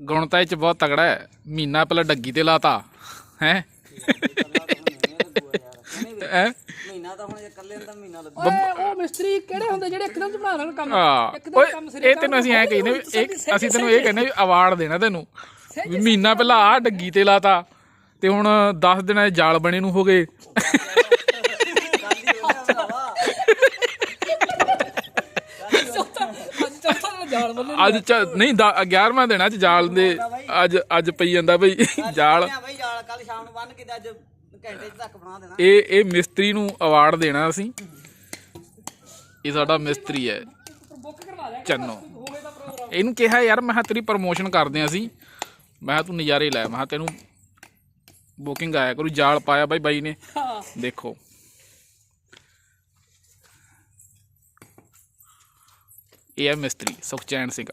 ਗੁਣ ਤਾਂ ਇਹ ਚ ਬਹੁਤ ਤਗੜਾ ਹੈ। ਮਹੀਨਾ ਪਹਿਲਾਂ ਡੱਗੀ ਤੇ ਲਾਤਾ। ਹੈ? ਹੈ? ਮਹੀਨਾ ਤਾਂ ਹੁਣ ਜੇ ਇਕੱਲੇ ਦਾ ਮਹੀਨਾ ਲੱਗ। ਓਏ ਉਹ ਮਿਸਤਰੀ ਕਿਹੜੇ ਹੁੰਦੇ ਜਿਹੜੇ ਇੱਕਦਮ ਚ ਬਣਾ ਲੈਣ ਕੰਮ? ਆ ਇੱਕਦਮ ਕੰਮ ਓਏ ਸਿਰੇ ਇਹ ਤੈਨੂੰ ਅਸੀਂ ਐ ਕਹਿੰਦੇ ਵੀ ਇਹ ਅਸੀਂ ਤੈਨੂੰ ਇਹ ਕਹਿੰਦੇ ਵੀ ਅਵਾਰਡ ਦੇਣਾ ਤੈਨੂੰ। ਵੀ ਮਹੀਨਾ ਪਹਿਲਾਂ ਆ ਡੱਗੀ ਤੇ ਲਾਤਾ। ਤੇ ਹੁਣ 10 ਦਿਨਾਂ ਦੇ ਜਾਲ ਬਣੇ ਨੂੰ ਹੋ ਗਏ। ਜਾਲ ਬੰਨੇ ਅੱਜ ਚ- ਨਹੀਂ 11ਵਾਂ ਦਿਨ ਅੱਜ ਜਾਲ ਦੇ ਅੱਜ ਅੱਜ ਪਈ ਜਾਂਦਾ ਬਈ ਜਾਲ। ਬਈ ਜਾਲ ਕੱਲ ਸ਼ਾਮ ਨੂੰ ਬੰਨ ਕੇ ਤੇ ਅੱਜ ਘੰਟੇ ਚ ਤੱਕ ਬਣਾ ਦੇਣਾ। ਇਹ ਇਹ ਮਿਸਤਰੀ ਨੂੰ ਅਵਾਰਡ ਦੇਣਾ ਅਸੀਂ। ਇਹ ਸਾਡਾ ਮਿਸਤਰੀ ਹੈ ਬੁੱਕ ਕਰਵਾ ਲੈ ਚੰਨੋ। ਹੋਵੇ ਦਾ ਪ੍ਰੋਗਰਾਮ ਇਹਨੂੰ ਕਿਹਾ ਯਾਰ ਮੈਂ ਕਿਹਾ ਤੇਰੀ ਪ੍ਰਮੋਸ਼ਨ ਕਰਦੇ ਆਂ ਅਸੀਂ। ਮੈਂ ਕਿਹਾ ਤੂੰ ਨਜ਼ਾਰੇ ਲੈ ਮੈਂ ਕਿਹਾ ਤੈਨੂੰ ਬੁਕਿੰਗ ਆਇਆ ਕਰੂ ਜਾਲ ਪਾਇਆ ਬਾਈ ਬਾਈ ਨੇ। ਹਾਂ। ਦੇਖੋ। ਇਹ ਹੈ ਮਿਸਤਰੀ ਸੁਖਚੈਨ ਸਿੰਘ